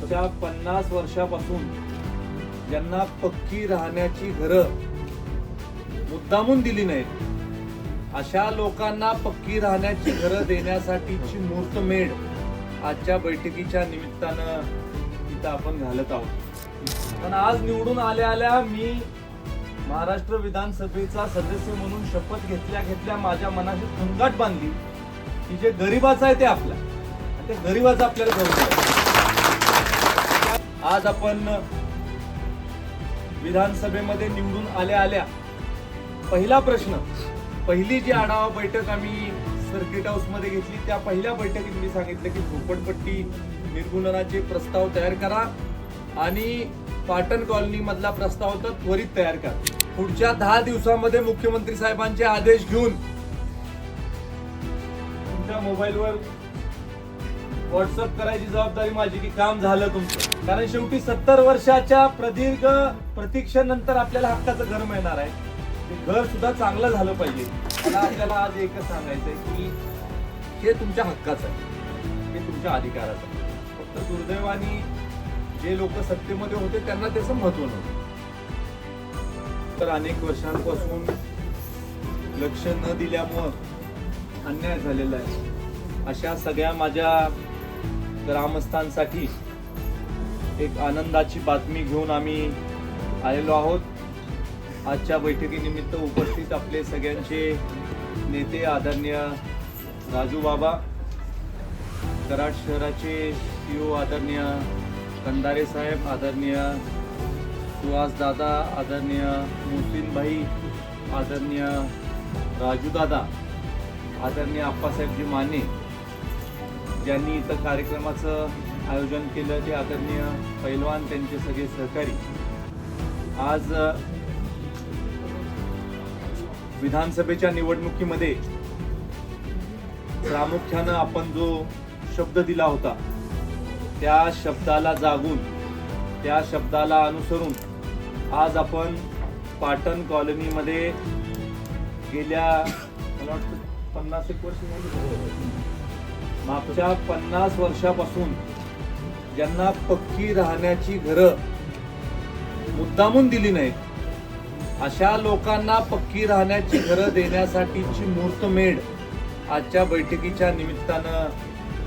मागच्या पन्नास वर्षापासून ज्यांना पक्की राहण्याची घरं मुद्दामून दिली नाहीत. अशा लोकांना पक्की राहण्याची घरं देण्यासाठीची मूर्तमेढ आजच्या बैठकीच्या निमित्तानं इथं आपण घालत आहोत. पण आज निवडून आल्या आल्या मी महाराष्ट्र विधानसभेचा सदस्य म्हणून शपथ घेतल्या घेतल्या माझ्या मनाची खंगाट बांधली. की जे गरीबाचं आहे ते आपलं. ते गरीबाचं आपल्याला करून आज आपण विधानसभेमध्ये निवडून आल्या आल्या पहिला प्रश्न पहिली जी आढावा बैठक आम्ही सर्किट हाऊसमध्ये घेतली त्या पहिल्या बैठकीत मी सांगितलं की झोपडपट्टी निर्मूलनाचे प्रस्ताव तयार करा आणि पाटण कॉलनी मधला प्रस्ताव तर त्वरित तयार करा. पुढच्या दहा दिवसामध्ये मुख्यमंत्री साहेबांचे आदेश घेऊन तुमच्या मोबाईलवर व्हॉट्सअप करायची जबाबदारी माझी की काम झालं तुमचं. कारण शेवटी सत्तर वर्षाच्या प्रदीर्घ प्रतीक्षेनंतर आपल्याला हक्काचं घर मिळणार आहे. ते घर सुद्धा चांगलं झालं पाहिजे. मला आपल्याला आज एकच सांगायचंय की हे तुमच्या हक्काचं आहे. हे तुमच्या अधिकाराचं आहे. फक्त दुर्दैवाने जे लोक सत्तेमध्ये होते त्यांना त्याचं महत्त्व नव्हतं. तर अनेक वर्षांपासून लक्ष न दिल्यामुळं अन्याय झालेला आहे. अशा सगळ्या माझ्या ग्रामस्थांसाठी एक आनंदाची बातमी घेऊन आम्ही आलेलो आहोत. आजच्या बैठकीनिमित्त उपस्थित आपले सगळ्यांचे नेते आदरणीय राजू बाबा कराड शहराचे सीओ आदरणीय कंदारे साहेब आदरणीय सुहास दादा आदरणीय मुहसिन आदरणीय राजू दादा आदरणीय आप्पासाहेबजी माने ज्यांनी इथं कार्यक्रमाचं आयोजन केलं ते आदरणीय पैलवान त्यांचे सगळे सहकारी आज विधानसभेच्या निवडणुकीमध्ये प्रामुख्यानं आपण जो शब्द दिला होता त्या शब्दाला जागून त्या शब्दाला अनुसरून आज आपण पाटण कॉलनीमध्ये गेल्या मला वाटतं पन्नास एक वर्ष झाली. मागच्या पन्नास वर्षापासून ज्यांना पक्की राहण्याची घरं मुद्दामून दिली नाहीत अशा लोकांना पक्की राहण्याची घरं देण्यासाठीची मूर्तमेढ आजच्या बैठकीच्या निमित्तानं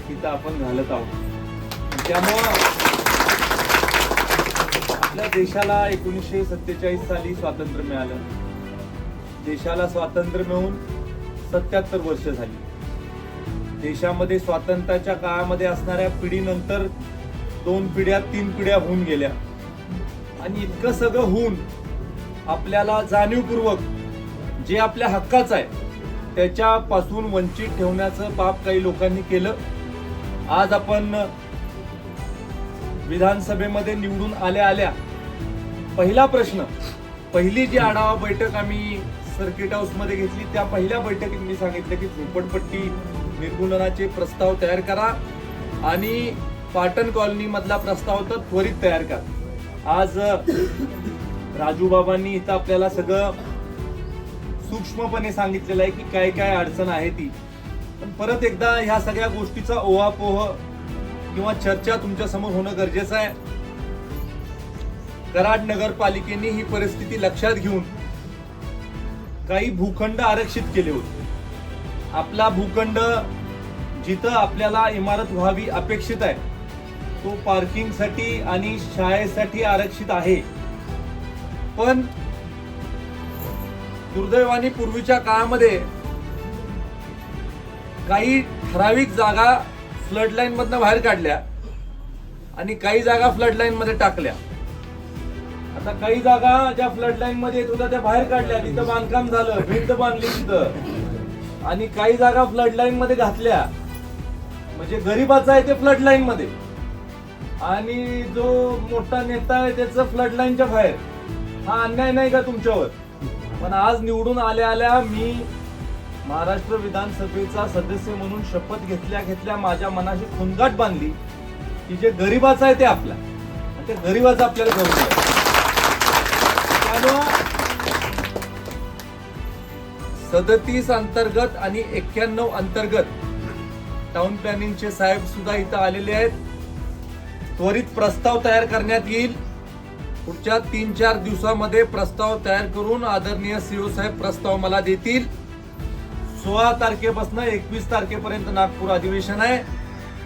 इथं आपण घालत आहोत. त्यामुळं आपल्या देशाला एकोणीसशे सत्तेचाळीस साली स्वातंत्र्य मिळालं. देशाला स्वातंत्र्य मिळून सत्याहत्तर वर्ष झाली. देशामध्ये स्वातंत्र्याच्या काळामध्ये असणाऱ्या पिढीनंतर दोन पिढ्या तीन पिढ्या होऊन गेल्या. आणि इतकं सगळं होऊन आपल्याला जाणीवपूर्वक जे आपल्या हक्काचं आहे त्याच्यापासून वंचित ठेवण्याचं पाप काही लोकांनी केलं. आज आपण विधानसभेमध्ये निवडून आल्या आल्या पहिला प्रश्न पहिली जी आढावा बैठक आम्ही सर्किट हाऊसमध्ये घेतली त्या पहिल्या बैठकीत मी सांगितलं की झोपडपट्टी निर्मूलनाचे प्रस्ताव तयार करा आणि पाटण कॉलनी मधला प्रस्ताव तर त्वरित तयार करा. आज राजू बाबांनी इथं आपल्याला सगळं सूक्ष्मपणे सांगितलेलं आहे की काय काय अडचण आहे ती. पण परत एकदा ह्या सगळ्या गोष्टीचा ओहापोह किंवा चर्चा तुमच्यासमोर होणं गरजेचं आहे. कराड नगरपालिकेने ही परिस्थिती लक्षात घेऊन काही भूखंड आरक्षित केले होते. आपला भूखंड जिथं आपल्याला इमारत व्हावी अपेक्षित आहे तो पार्किंगसाठी आणि शाळेसाठी आरक्षित आहे. पण दुर्दैवाने पूर्वीच्या काळामध्ये काही ठराविक जागा फ्लड लाईन मधनं बाहेर काढल्या आणि काही जागा फ्लड लाईन मध्ये टाकल्या. आता काही जागा ज्या फ्लड लाईन मध्ये येत होत्या त्या बाहेर काढल्या. तिथं बांधकाम झालं भिंत बांधली तिथं. आणि काही जागा फ्लड लाईन मध्ये घातल्या. म्हणजे गरीबाचा आहे ते फ्लड लाईन मध्ये. आणि जो मोठा नेता आहे त्याचं फ्लड लाईनच्या बाहेर. हा अन्याय नाही का तुमच्यावर? पण आज निवडून आल्या आल्या मी महाराष्ट्र विधानसभेचा सदस्य म्हणून शपथ घेतल्या घेतल्या माझ्या मनाशी खुनगाट बांधली की जे गरीबाचं आहे ते आपला. ते गरीबाचं आपल्याला करून त्यामुळं सदतीस अंतर्गत आणि एक्क्याण्णव अंतर्गत. टाउन प्लॅनिंगचे साहेब सुद्धा इथं आलेले आहेत. त्वरित प्रस्ताव तयार करण्यात येईल. पुढच्या तीन चार दिवसामध्ये प्रस्ताव तयार करून आदरणीय सीओ साहेब प्रस्ताव मला देतील. सोळा तारखेपासून एकवीस तारखेपर्यंत नागपूर अधिवेशन आहे.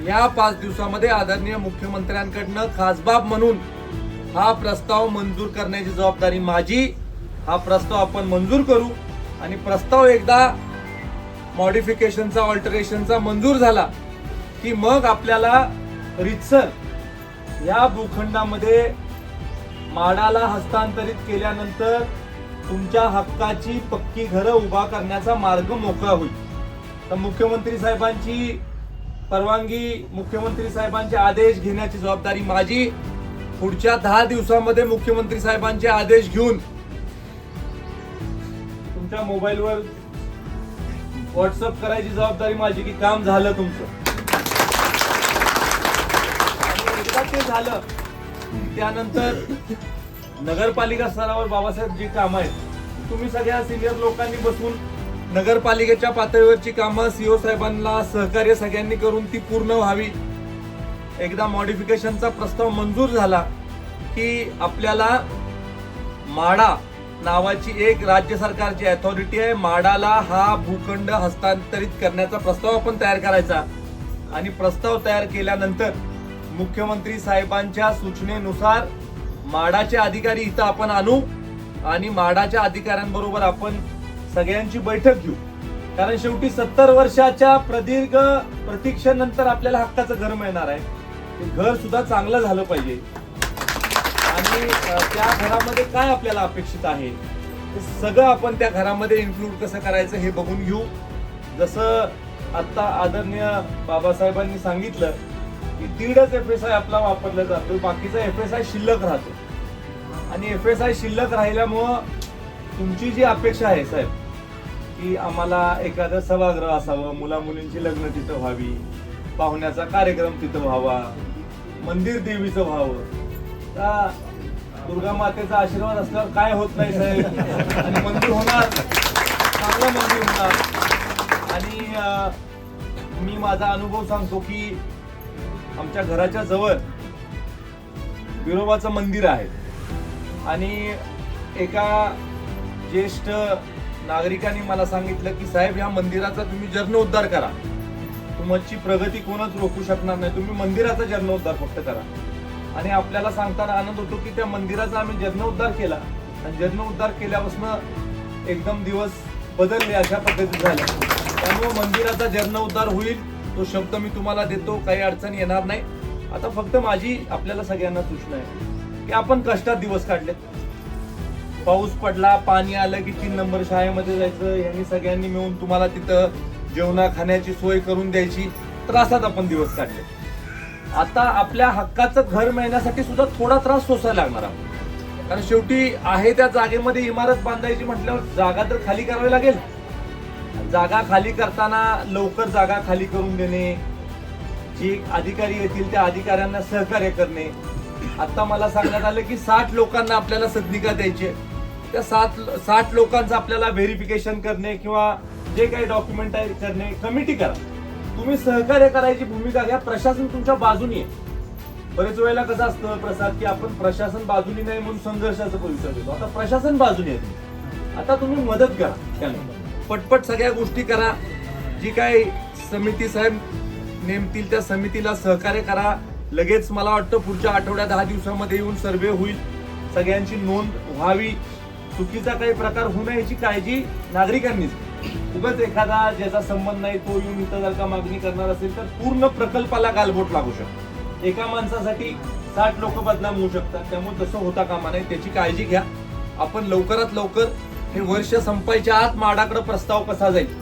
या पाच दिवसामध्ये आदरणीय मुख्यमंत्र्यांकडनं खासबाब म्हणून हा प्रस्ताव मंजूर करण्याची जबाबदारी माझी. हा प्रस्ताव आपण मंजूर करू. आणि प्रस्ताव एकदा मॉडिफिकेशनचा ऑल्टरेशनचा मंजूर झाला की मग आपल्याला रितसर या भूखंडामध्ये माडाला हस्तांतरित केल्यानंतर तुमच्या हक्काची पक्की घरं उभा करण्याचा मार्ग मोकळा होईल. तर मुख्यमंत्री साहेबांची परवानगी मुख्यमंत्री साहेबांचे आदेश घेण्याची जबाबदारी माझी. पुढच्या दहा दिवसामध्ये मुख्यमंत्री साहेबांचे आदेश घेऊन तुमच्या मोबाईलवर व्हॉट्सअप करायची जबाबदारी माझी की काम झालं तुमचं. आणि एकदा ते झालं त्यानंतर नगरपालिका स्तरावर बाबासाहेब जी कामं आहेत तुम्ही सगळ्या सिनियर लोकांनी बसून नगरपालिकेच्या पातळीवरची कामं सीओ साहेबांना सहकार्य सगळ्यांनी करून ती पूर्ण व्हावी. एकदा मॉडिफिकेशनचा प्रस्ताव मंजूर झाला की आपल्याला माडा नावाची एक राज्य सरकारची अथॉरिटी आहे. माडाला हा भूखंड हस्तांतरित करण्याचा प्रस्ताव आपण तयार करायचा. आणि प्रस्ताव तयार केल्यानंतर मुख्यमंत्री साहेबांच्या सूचनेनुसार माडाचे अधिकारी इथं आपण आणू आणि माडाच्या अधिकाऱ्यांबरोबर आपण सगळ्यांची बैठक घेऊ. कारण शेवटी सत्तर वर्षाच्या प्रदीर्घ प्रतीक्षेनंतर आपल्याला हक्काचं घर मिळणार आहे. ते घर सुद्धा चांगलं झालं पाहिजे. आणि त्या घरामध्ये काय आपल्याला अपेक्षित आहे? ते सगळं आपण त्या घरामध्ये इन्क्लूड कसं करायचं हे बघून घेऊ. जसं आत्ता आदरणीय बाबासाहेबांनी सांगितलं की दीडच एफ एस आय आपला वापरला जातो बाकीचा एफ एस आय शिल्लक राहतो. आणि एफ एस आय शिल्लक राहिल्यामुळं तुमची जी अपेक्षा आहे साहेब की आम्हाला एखादं सभागृह असावं मुला मुलींची लग्न तिथं व्हावी पाहुण्याचा कार्यक्रम तिथं व्हावा मंदिर देवीचं व्हावं का दुर्गा मातेचा आशीर्वाद असल्यावर काय होत नाही साहेब? आणि मंदिर होणार. चांगलं मंदिर होणार. आणि मी माझा अनुभव सांगतो की आमच्या घराच्या जवळ विरोबाचं मंदिर आहे. आणि एका ज्येष्ठ नागरिकांनी मला सांगितलं की साहेब या मंदिराचा तुम्ही जीर्णोद्धार करा. तुमची प्रगती कोणच रोखू शकणार नाही. तुम्ही मंदिराचा जीर्णोद्धार फक्त करा. आणि आपल्याला सांगताना आनंद होतो की त्या मंदिराचा आम्ही जन्मउद्धार केला. आणि जन्मउद्धार केल्यापासून एकदम दिवस बदलले अशा पद्धतीत झाल्या त्यामुळे मंदिराचा जीर्णोद्धार होईल तो शब्द मी तुम्हाला देतो काही अडचण येणार नाही. आता फक्त माझी आपल्याला सगळ्यांना सूचना आहे की आपण कष्टात दिवस काढले. पाऊस पडला पाणी आलं की तीन नंबर शाळेमध्ये जायचं यांनी सगळ्यांनी मिळून तुम्हाला तिथं जेवणा खाण्याची सोय करून द्यायची. त्रासात आपण दिवस काढले. आता आपल्या हक्काचं घर मिळण्यासाठी सुद्धा थोडा त्रास सोसायला लागणार आपण कारण शेवटी आहे त्या जागेमध्ये इमारत बांधायची म्हटल्यावर जागा तर खाली करावी लागेल. जागा खाली करताना लवकर जागा खाली करून देणे जे अधिकारी येतील त्या अधिकाऱ्यांना सहकार्य करणे. आता मला सांगण्यात आलं की साठ लोकांना आपल्याला सदनिका द्यायची आहे. त्या सात साठ लोकांचं आपल्याला व्हेरिफिकेशन करणे किंवा जे काही डॉक्युमेंट आहे करणे कमिटी करा. तुम्ही सहकार्य करायची भूमिका घ्या. प्रशासन तुमच्या बाजूनी आहे. बरेच वेळेला कसं असतं प्रसाद की आपण प्रशासन बाजूनी नाही म्हणून संघर्षाचं परिचय देतो आता प्रशासन बाजूनी आहे आता तुम्ही मदत करा. पटपट सगळ्या गोष्टी करा. जी काय समिती साहेब नेमतील त्या समितीला सहकार्य करा. लगेच मला वाटतं पुढच्या आठवड्या दहा दिवसामध्ये येऊन सर्वे होईल. सगळ्यांची नोंद व्हावी. चुकीचा काही प्रकार होऊ नये याची काळजी नागरिकांनीच उगाच एखादा ज्याचा संबंध नाही तो येऊन इथं जर का मागणी करणार असेल तर पूर्ण प्रकल्पाला गालबोट लागू शकतो. एका माणसासाठी साठ लोक बदनाम होऊ शकतात. त्यामुळे तसं होता कामा नाही त्याची काळजी घ्या. आपण लवकरात लवकर हे वर्ष संपायच्या आत माडाकडे प्रस्ताव कसा जाईल?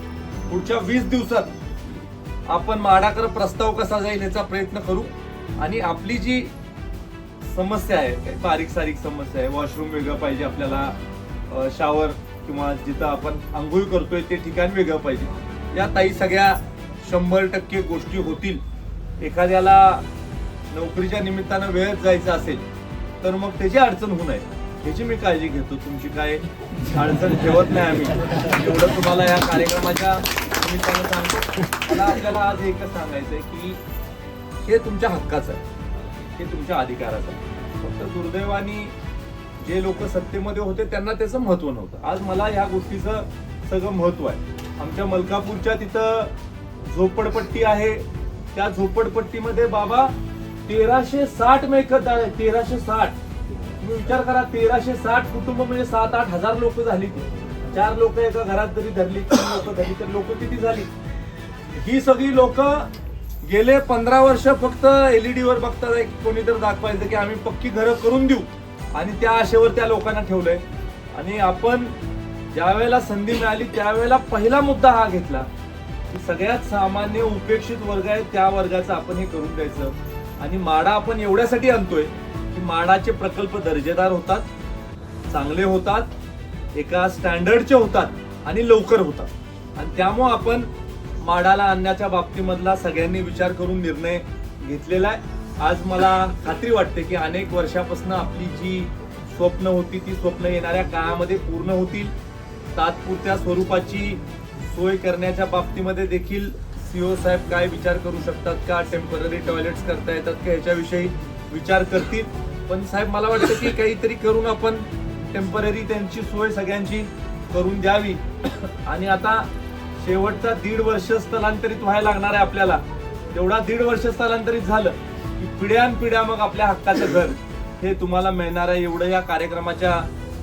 पुढच्या वीस दिवसात आपण माडाकडे प्रस्ताव कसा जाईल याचा प्रयत्न करू. आणि आपली जी समस्या आहे बारीक सारीक समस्या आहे वॉशरूम वेगळं पाहिजे आपल्याला शावर किंवा जिथं आपण आंघोळ करतोय ते ठिकाण वेगळं पाहिजे. या ताई सगळ्या शंभर टक्के गोष्टी होतील. एखाद्याला नोकरीच्या निमित्तानं वेळेत जायचं असेल तर मग त्याची अडचण होऊ नये. ह्याची मी काळजी घेतो. तुमची काय अडचण ठेवत नाही आम्ही. एवढं तुम्हाला या कार्यक्रमाच्या निमित्तानं सांगतो. मला आपल्याला आज एकच सांगायचं आहे की हे तुमच्या हक्काचं आहे. हे तुमच्या अधिकाराचं आहे. फक्त दुर्दैवानी जे लोक सत्तेमध्ये होते त्यांना त्याचं महत्त्व नव्हतं. आज मला ह्या गोष्टीचं सगळं महत्त्व आहे. आमच्या मलकापूरच्या तिथं झोपडपट्टी आहे. त्या झोपडपट्टीमध्ये बाबा तेराशे साठ मेकत आहे तेराशे साठ. तुम्ही विचार करा तेराशे साठ कुटुंब म्हणजे सात आठ हजार लोक झाली ती. चार लोक एका घरात जरी धरली तीन लोक धरली तर लोक किती झाली? ही सगळी लोक गेले पंधरा वर्ष फक्त एलईडी वर बघतात. कोणी तर दाखवायचं की आम्ही पक्की घरं करून देऊ. आणि त्या आशेवर त्या लोकांना ठेवलंय. आणि आपण ज्यावेळेला संधी मिळाली त्यावेळेला पहिला मुद्दा हा घेतला की सगळ्यात सामान्य उपेक्षित वर्ग आहे त्या वर्गाचं आपण हे करून द्यायचं. आणि माडा आपण एवढ्यासाठी आणतोय की माडाचे प्रकल्प दर्जेदार होतात चांगले होतात एका स्टँडर्डचे होतात आणि लवकर होतात. आणि त्यामुळं आपण माडाला आणण्याच्या बाबतीमधला सगळ्यांनी विचार करून निर्णय घेतलेला आहे. आज मला खात्री वाटते की अनेक वर्षापासून आपली जी स्वप्न होती ती स्वप्न येणाऱ्या काळामध्ये पूर्ण होतील. तात्पुरत्या स्वरूपाची सोय करण्याच्या बाबतीमध्ये देखील सीओ साहेब काय विचार करू शकतात का? टेंपररी टॉयलेट्स करता येतात का? ह्याच्याविषयी विचार करतील. पण साहेब मला वाटतं की काहीतरी करून आपण टेंपररी त्यांची सोय सगळ्यांची करून द्यावी. आणि आता शेवटचा दीड वर्ष स्थलांतरित व्हायला लागणार आहे आपल्याला. तेवढा दीड वर्ष स्थलांतरित झालं. की पिढ्यान पिढ्या मग आपल्या हक्काचं घर हे तुम्हाला मिळणार आहे. एवढं या कार्यक्रमाच्या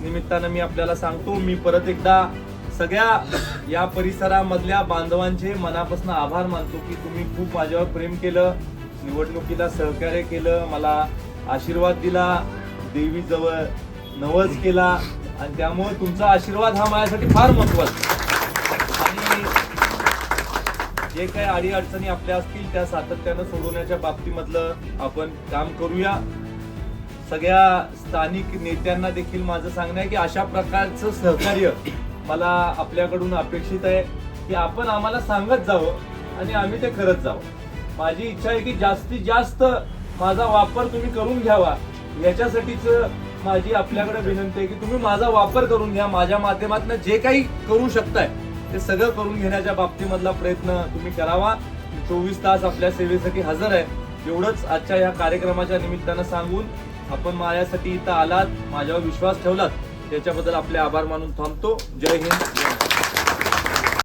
निमित्तानं मी आपल्याला सांगतो. मी परत एकदा सगळ्या या परिसरामधल्या बांधवांचे मनापासून आभार मानतो की तुम्ही खूप माझ्यावर प्रेम केलं निवडणुकीला सहकार्य केलं मला आशीर्वाद दिला देवीजवळ नवस केला. आणि त्यामुळे तुमचा आशीर्वाद हा माझ्यासाठी फार महत्त्वाचा आणि जे काही अडी अडचणी आपल्या असतील त्या सातत्यानं सोडवण्याच्या बाबतीमधलं आपण काम करूया. सगळ्या स्थानिक नेत्यांना देखील माझं सांगणं आहे की अशा प्रकारचं सहकार्य मला आपल्याकडून अपेक्षित आहे की आपण आम्हाला सांगत जावं आणि आम्ही ते करत जावं. माझी इच्छा आहे की जास्तीत जास्त माझा वापर तुम्ही करून घ्यावा. याच्यासाठीच माझी आपल्याकडे विनंती आहे की तुम्ही माझा वापर करून घ्या. माझ्या माध्यमातून जे काही करू शकताय ते सगळं करून घेण्याच्या बाबतीमधला प्रयत्न तुम्ही करावा. चोवीस तास आपल्या सेवेसाठी हजर आहे. एवढंच आजच्या या कार्यक्रमाच्या निमित्तानं सांगून आपण माझ्यासाठी इथं आलात माझ्यावर विश्वास ठेवलात. त्याच्याबद्दल आपले आभार मानून थांबतो. जय हिंद.